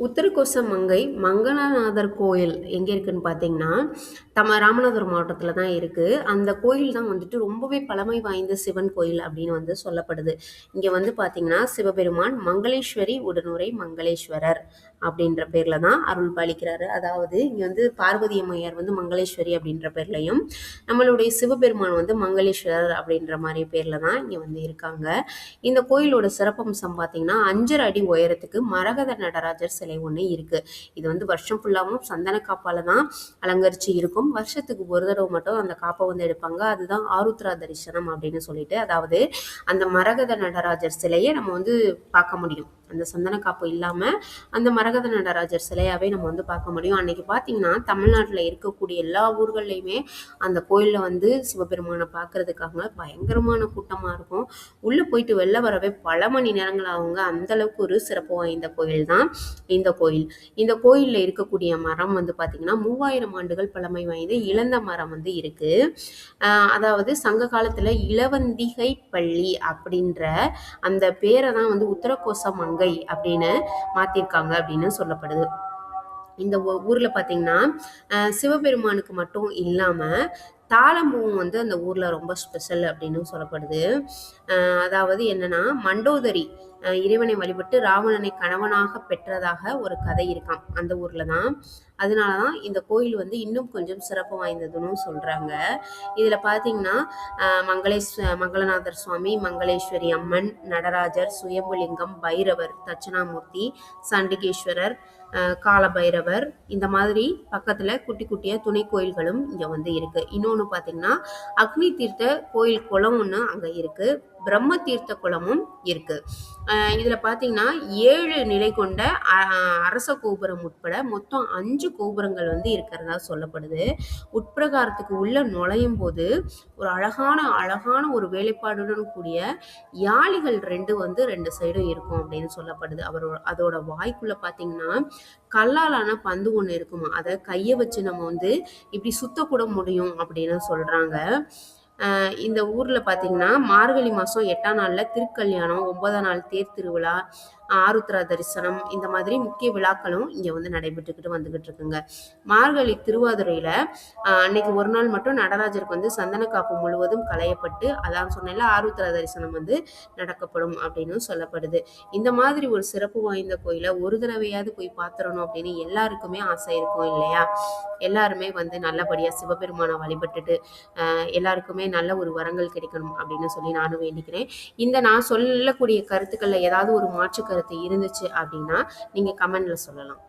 உத்தரகோச மங்கை மங்களநாதர் கோயில் எங்கே இருக்குன்னு பார்த்தீங்கன்னா தம ராமநாதபுரம் மாவட்டத்தில் தான் இருக்குது அந்த கோயில் தான் வந்துட்டு ரொம்பவே பழமை வாய்ந்த சிவன் கோயில் அப்படின்னு வந்து சொல்லப்படுது. இங்கே வந்து பார்த்தீங்கன்னா சிவபெருமான் மங்களேஸ்வரி உடனுரை மங்களேஸ்வரர் அப்படின்ற பேரில் தான் அருள் பாலிக்கிறாரு அதாவது இங்கே வந்து பார்வதி அம்மையார் வந்து மங்களேஸ்வரி அப்படின்ற பேர்லையும் நம்மளுடைய சிவபெருமான் வந்து மங்களேஸ்வரர் அப்படின்ற மாதிரி பேரில் தான் இங்கே வந்து இருக்காங்க. இந்த கோயிலோட சிறப்பம்சம் பார்த்தீங்கன்னா அஞ்சரை அடி உயரத்துக்கு மரகத நடராஜர் சிலை ஒன்று இருக்குது இது வந்து வருஷம் ஃபுல்லாகவும் சந்தன காப்பால் தான் அலங்கரித்து இருக்கும். வருஷத்துக்கு ஒரு தடவை மட்டும் அந்த காப்பை வந்து எடுப்பாங்க. அதுதான் ஆருத்ரா தரிசனம் அப்படின்னு சொல்லிட்டு அதாவது அந்த மரகத நடராஜர் சிலையை நம்ம வந்து பார்க்க முடியும். அந்த சந்தன காப்பு இல்லாமல் அந்த மரகத நடராஜர் சிலையாகவே நம்ம வந்து பார்க்க முடியும். அன்னைக்கு பார்த்தீங்கன்னா தமிழ்நாட்டில் இருக்கக்கூடிய எல்லா ஊர்கள்லையுமே அந்த கோயிலில் வந்து சிவபெருமானை பார்க்கறதுக்காக பயங்கரமான கூட்டமாக இருக்கும். உள்ளே போயிட்டு வெளில வரவே பல மணி நேரங்கள் ஆகுங்க. அந்த அளவுக்கு ஒரு சிறப்பு வாய்ந்த கோயில் தான் இந்த கோயில். இந்த கோயிலில் இருக்கக்கூடிய மரம் வந்து பார்த்தீங்கன்னா மூவாயிரம் ஆண்டுகள் பழமை வாய்ந்த இழந்த மரம் வந்து இருக்குது அதாவது சங்க காலத்தில் இளவந்திகை பள்ளி அப்படின்ற அந்த பேரை தான் வந்து உத்தரகோச மங்கை அப்படின்னு மாத்திருக்காங்க அப்படின்னு சொல்லப்படுது. இந்த ஊர்ல பார்த்தீங்கன்னா சிவபெருமானுக்கு மட்டும் இல்லாம தாளம்பூவும் வந்து அந்த ஊர்ல ரொம்ப ஸ்பெஷல் அப்படின்னு சொல்லப்படுது. அதாவது என்னன்னா மண்டோதரி இறைவனை வழிபட்டு ராவணனை கணவனாக பெற்றதாக ஒரு கதை இருக்கான் அந்த ஊரில் தான். அதனால தான் இந்த கோயில் வந்து இன்னும் கொஞ்சம் சிறப்பு வாய்ந்ததுன்னு சொல்கிறாங்க இதில் பார்த்தீங்கன்னா மங்களேஸ் மங்களநாதர் சுவாமி மங்களேஸ்வரி அம்மன் நடராஜர் சுயம்புலிங்கம் பைரவர் தட்சிணாமூர்த்தி சண்டிகேஸ்வரர் காலபைரவர் இந்த மாதிரி பக்கத்தில் குட்டி குட்டிய துணை கோயில்களும் இங்கே வந்து இருக்குது இன்னொன்று பாத்தீங்கன்னா அக்னி தீர்த்த கோயில் குளம் ஒன்று அங்கே இருக்குது பிரம்ம தீர்த்த குளமும் இருக்கு இதில் பார்த்தீங்கன்னா ஏழு நிலை கொண்ட அரச கோபுரம் உட்பட மொத்தம் அஞ்சு கோபுரங்கள் வந்து இருக்கிறதா சொல்லப்படுது. உட்பிரகாரத்துக்கு உள்ள நுழையும் போது ஒரு அழகான அழகான ஒரு வேலைப்பாடுடன் கூடிய யாளிகள் ரெண்டு வந்து ரெண்டு சைடும் இருக்கும் அப்படின்னு சொல்லப்படுது. அவரோட அதோட வாய்க்குள்ள பார்த்தீங்கன்னா கல்லாலான பந்து ஒன்று இருக்குமா? அதை கையை வச்சு நம்ம வந்து இப்படி சுத்தக்கூட முடியும் அப்படின்னு சொல்கிறாங்க இந்த ஊரில் பார்த்தீங்கன்னா மார்கழி மாதம் எட்டாம் நாளில் திருக்கல்யாணம் ஒன்பதாம் நாள் தேர் திருவிழா ஆருத்ரா தரிசனம் இந்த மாதிரி முக்கிய விழாக்களும் இங்கே வந்து நடைபெற்றுக்கிட்டு வந்துகிட்டு இருக்குங்க. மார்கழி திருவாதுரையில் அன்னைக்கு ஒரு நாள் மட்டும் நடராஜருக்கு வந்து சந்தன காப்பு முழுவதும் களையப்பட்டு அதான் சொன்னேன்ல ஆருத்ரா தரிசனம் வந்து நடக்கப்படும் அப்படின்னு சொல்லப்படுது. இந்த மாதிரி ஒரு சிறப்பு வாய்ந்த கோயிலை ஒரு தடவையாவது போய் பார்த்துடணும் அப்படின்னு எல்லாருக்குமே ஆசை இருக்கும் இல்லையா? எல்லாருமே வந்து நல்லபடியாக சிவபெருமானை வழிபட்டுட்டு எல்லாருக்குமே நல்ல ஒரு வரங்கள் கிடைக்கணும் அப்படின்னு சொல்லி நானும் வேண்டிக்கிறேன். இந்த நான் சொல்லக்கூடிய கருத்துக்களில் ஏதாவது ஒரு மாற்று கருத்து இருந்துச்சு அப்படின்னா நீங்கள் கமெண்டில் சொல்லலாம்.